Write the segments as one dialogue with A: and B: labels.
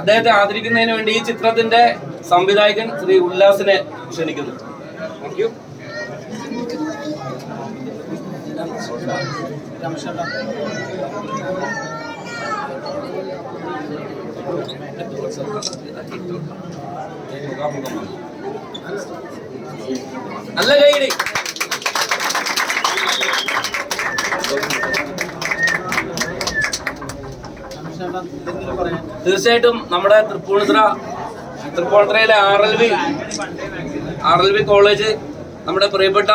A: അദ്ദേഹത്തെ ആദരിക്കുന്നതിന് വേണ്ടി ഈ ചിത്രത്തിന്റെ സംവിധായകൻ ശ്രീ ഉല്ലാസിനെ ക്ഷണിക്കുന്നു. താങ്ക് നല്ല കൈയടി. തീർച്ചയായിട്ടും നമ്മുടെ Thrippunithura തൃപ്പൂണിത്തുറയിലെ R L V R L V college നമ്മുടെ പ്രിയപ്പെട്ട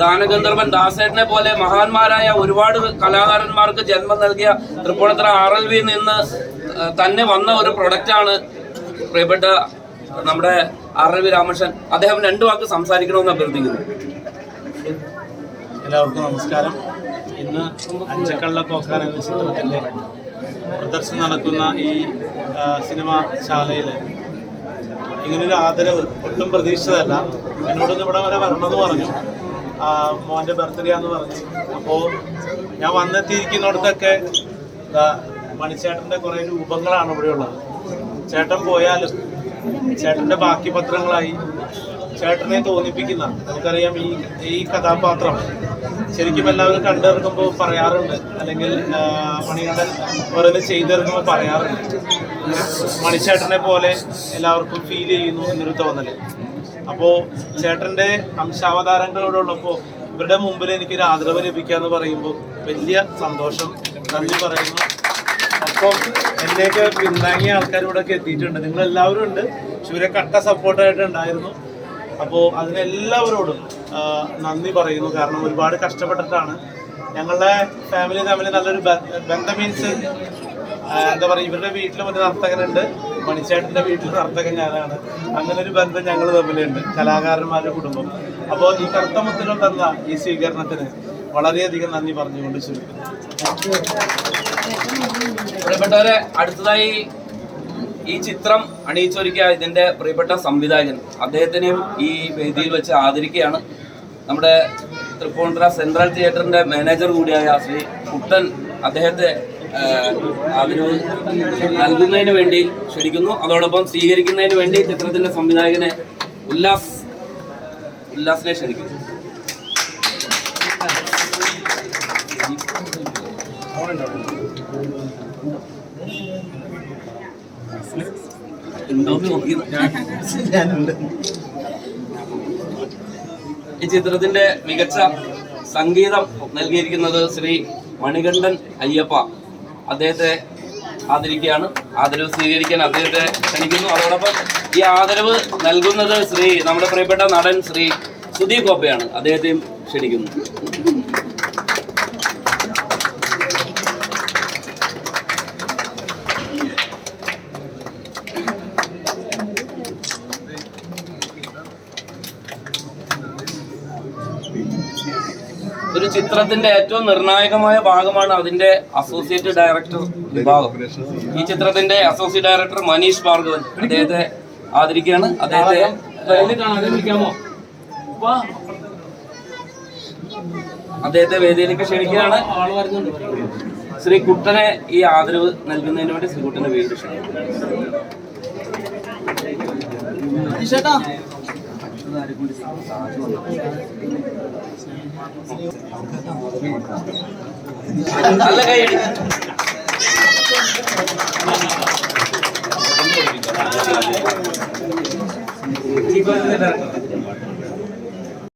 A: ദാനഗന്ധർവൻ ദാസേട്ടനെ പോലെ മഹാന്മാരായ ഒരുപാട് കലാകാരന്മാർക്ക് ജന്മം നൽകിയ തൃപ്പൂണിത്തുറ ആർ എൽ വി നിന്ന് തന്നെ വന്ന ഒരു പ്രൊഡക്റ്റാണ് പ്രിയപ്പെട്ട നമ്മുടെ ആർ എൽ വി രാമകൃഷ്ണൻ. അദ്ദേഹം രണ്ടു വാക്ക് സംസാരിക്കണമെന്ന് അഭ്യർത്ഥിക്കുന്നു.
B: എല്ലാവർക്കും നമസ്കാരം. ഇന്ന് അഞ്ചക്കള്ള കോക്കാന ചിത്രത്തിന്റെ പ്രദർശനം നടക്കുന്ന ഈ സിനിമാ ശാലയിൽ ഇങ്ങനൊരു ആദരവ് ഒട്ടും പ്രതീക്ഷിച്ചതല്ല. എന്നോടൊന്ന് ഇവിടെ വരെ വരണമെന്ന് പറഞ്ഞു. മോന്റെ ബർത്ത്ഡേ പറഞ്ഞു. അപ്പോൾ ഞാൻ വന്നെത്തിയിരിക്കുന്നിടത്തൊക്കെ മണിച്ചേട്ടന്റെ കുറേ രൂപങ്ങളാണ് ഇവിടെ ഉള്ളത്. ചേട്ടൻ പോയാലും ചേട്ടന്റെ ബാക്കി പത്രങ്ങളായി ചേട്ടനെ തോന്നിപ്പിക്കുന്ന നമുക്കറിയാം ഈ ഈ കഥാപാത്രം ശരിക്കും എല്ലാവരും കണ്ടിറങ്ങുമ്പോൾ പറയാറുണ്ട്. അല്ലെങ്കിൽ മണികണ്ഠൻ ഓരോന്ന് ചെയ്തിറങ്ങുമ്പോൾ പറയാറുണ്ട്. മണിച്ചേട്ടനെ പോലെ എല്ലാവർക്കും ഫീൽ ചെയ്യുന്നു എന്നൊരു തോന്നൽ. അപ്പോൾ ചേട്ടന്റെ അംശാവതാരങ്ങളോടുള്ളപ്പോൾ ഇവരുടെ മുമ്പിൽ എനിക്കൊരു ആദരവ് ലഭിക്കുക എന്ന് പറയുമ്പോൾ വലിയ സന്തോഷം. നന്ദി പറയുന്നു. അപ്പം എന്നെയൊക്കെ പിന്താങ്ങിയ ആൾക്കാർ ഇവിടെയൊക്കെ എത്തിയിട്ടുണ്ട്. നിങ്ങൾ എല്ലാവരും ഉണ്ട് ഇവരെ കട്ട സപ്പോർട്ടായിട്ട് ഉണ്ടായിരുന്നു. അപ്പോൾ അതിനെല്ലാവരോടും നന്ദി പറയുന്നു. കാരണം ഒരുപാട് കഷ്ടപ്പെട്ടിട്ടാണ് ഞങ്ങളുടെ ഫാമിലി തമ്മിൽ നല്ലൊരു ബന്ധം മീൻസ് എന്താ പറയുക ഇവരുടെ വീട്ടിലും ഒരു നർത്തകനുണ്ട്. മണിച്ചേട്ടന്റെ വീട്ടിൽ നർത്തകൻ ഞാനാണ്. അങ്ങനെ ഒരു ബന്ധം ഞങ്ങൾ തമ്മിലുണ്ട് കലാകാരന്മാരുടെ കുടുംബം. അപ്പോൾ ഈ കറുത്ത മുത്തലും തന്ന ഈ സ്വീകരണത്തിന് വളരെയധികം നന്ദി പറഞ്ഞുകൊണ്ട് ശ്രമിക്കുന്നു
A: പ്രിയപ്പെട്ടവരെ അടുത്തതായി ഈ ചിത്രം അണിയിച്ചൊരുക്കിയ ഇതിന്റെ പ്രിയപ്പെട്ട സംവിധായകൻ. അദ്ദേഹത്തിനെയും ഈ വേദിയിൽ വെച്ച് ആദരിക്കുകയാണ് നമ്മുടെ തൃപ്പൂണിത്തുറ സെൻട്രൽ തിയേറ്ററിന്റെ മാനേജർ കൂടിയായ ശ്രീ കുട്ടൻ അദ്ദേഹത്തെ നൽകുന്നതിന് വേണ്ടി ക്ഷണിക്കുന്നു. അതോടൊപ്പം സ്വീകരിക്കുന്നതിന് വേണ്ടി ചിത്രത്തിന്റെ സംവിധായകനെ ഉല്ലാസ് ഉല്ലാസിനെ ക്ഷണിക്കുന്നു. ഈ ചിത്രത്തിന്റെ മികച്ച സംഗീതം നൽകിയിരിക്കുന്നത് ശ്രീ മണികണ്ഠൻ അയ്യപ്പ. അദ്ദേഹത്തെ ആദരിക്കുകയാണ്. ആദരവ് സ്വീകരിക്കാൻ അദ്ദേഹത്തെ ക്ഷണിക്കുന്നു. അതോടൊപ്പം ഈ ആദരവ് നൽകുന്നത് ശ്രീ നമ്മുടെ പ്രിയപ്പെട്ട നടൻ ശ്രീ സുദീപ് കോപ്പയാണ്. അദ്ദേഹത്തെയും ക്ഷണിക്കുന്നു. ഒരു ചിത്രത്തിന്റെ ഏറ്റവും നിർണായകമായ ഭാഗമാണ് അതിന്റെ അസോസിയേറ്റ് ഡയറക്ടർ വിഭാഗം. ഈ ചിത്രത്തിന്റെ അസോസിയേറ്റ് ഡയറക്ടർ മനീഷ് ഭാർഗവൻ. അദ്ദേഹത്തെ ആദരിക്കുകയാണ്. അദ്ദേഹത്തെ. അദ്ദേഹത്തെ വേദിയിലേക്ക് ക്ഷണിക്കുകയാണ്. ശ്രീ കുട്ടനെ ഈ ആദരവ് നൽകുന്നതിന് വേണ്ടി ശ്രീ കുട്ടനെ വേദി ക്ഷണിക്കുന്നു. നല്ല കൈയടി